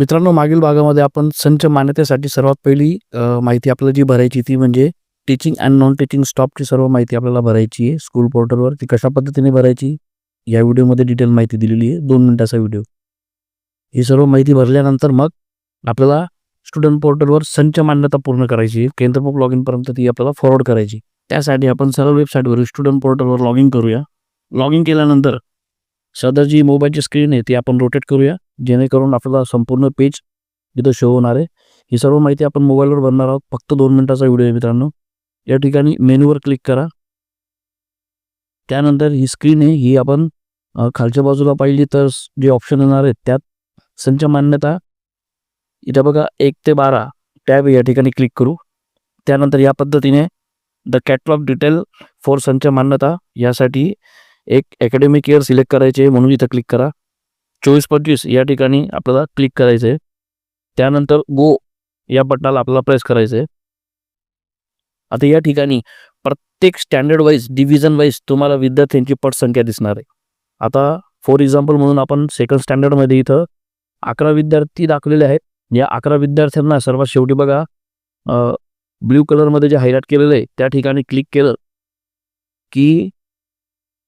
मित्रांनो मागील भागामध्ये आपण संच मान्यतेसाठी सर्वात पहिली माहिती आपल्याला जी भरायची ती म्हणजे टीचिंग अँड नॉन टीचिंग स्टॉपची सर्व माहिती आपल्याला भरायची आहे. स्कूल पोर्टलवर ती कशा पद्धतीने भरायची या व्हिडिओमध्ये डिटेल माहिती दिलेली आहे. दोन मिनिटाचा व्हिडिओ. ही सर्व माहिती भरल्यानंतर मग आपल्याला स्टुडंट पोर्टलवर संच मान्यता पूर्ण करायची आहे. केंद्रमुख लॉग इनपर्यंत ती आपल्याला फॉरवर्ड करायची त्यासाठी आपण सर्व वेबसाईटवर स्टुडंट पोर्टलवर लॉग इन करूया. लॉग इन केल्यानंतर सदर जी मोबाईलची स्क्रीन आहे ती आपण रोटेट करूया. जेणेकरून आपल्याला संपूर्ण पेज इथं शो होणार आहे. ही सर्व माहिती आपण मोबाईलवर भरणार आहोत. फक्त दोन मिनिटाचा व्हिडिओ आहे मित्रांनो. या ठिकाणी मेनूवर क्लिक करा. त्यानंतर ही स्क्रीन आहे. ही आपण खालच्या बाजूला पाहिली तर जे ऑप्शन येणार आहेत त्यात संच मान्यता. इथं बघा एक ते बारा. टॅब या ठिकाणी क्लिक करू. त्यानंतर या पद्धतीने द कॅटलॉग डिटेल फॉर संच मान्यता यासाठी एक अकॅडमिक इयर सिलेक्ट करायचे म्हणून इथं क्लिक करा. चोवीस पंचवीस या ठिकाणी आपल्याला क्लिक करायचं आहे त्यानंतर गो या बटनाला आपल्याला प्रेस करायचं आहे आता या ठिकाणी प्रत्येक स्टँडर्ड वाईज डिव्हिजन वाईज तुम्हाला विद्यार्थ्यांची पटसंख्या दिसणार आहे. आता फॉर एक्झाम्पल म्हणून आपण सेकंड स्टँडर्डमध्ये इथं अकरा विद्यार्थी दाखवलेले आहेत. या अकरा विद्यार्थ्यांना सर्वात शेवटी बघा ब्ल्यू कलरमध्ये जे हायलाईट केलेलं आहे त्या ठिकाणी क्लिक केलं की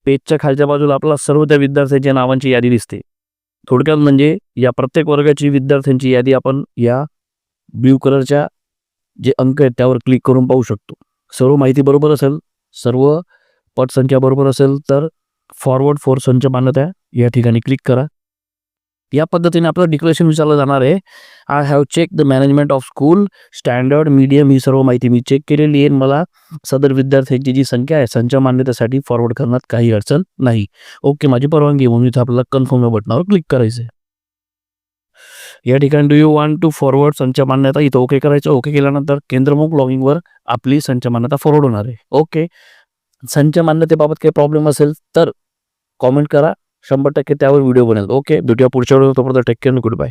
पेजच्या खालच्या बाजूला आपल्याला सर्व त्या विद्यार्थ्यांच्या नावांची यादी दिसते. थोडक्यात म्हणजे या प्रत्येक वर्गाची विद्यार्थ्यांची यादी आपण या ब्ल्यू कलरच्या जे अंक आहेत त्यावर क्लिक करून पाहू शकतो. सर्व माहिती बरोबर असेल सर्व पटसंख्या बरोबर असेल तर फॉरवर्ड फोर संच मान्यता या ठिकाणी क्लिक करा. या पद्धतीने आपलं डिक्लेरेशन विचारलं जाणार आहे. I have check the management of school standard medium ही सर्व माहिती मी चेक केलेली आहे. मला सदर विद्यार्थ्यांची जी संख्या आहे संच मान्यतेसाठी फॉरवर्ड करण्यात काही अडचण नाही. ओके माझी परवानगी म्हणून इथं आपल्याला कन्फर्म या बटनावर क्लिक करायचं या ठिकाणी do you want to forward संच मान्यता? इथं ओके करायचं. ओके केल्यानंतर केंद्रमुख लॉगिंगवर आपली संच मान्यता फॉरवर्ड होणार आहे. ओके संच मान्यतेबाबत काही प्रॉब्लेम असेल तर कॉमेंट करा. शंभर टक्के त्यावर व्हिडिओ बनेल. ओके भेटूया पुढच्या वेळेस तोपर्यंत टेक केअर गुड बाय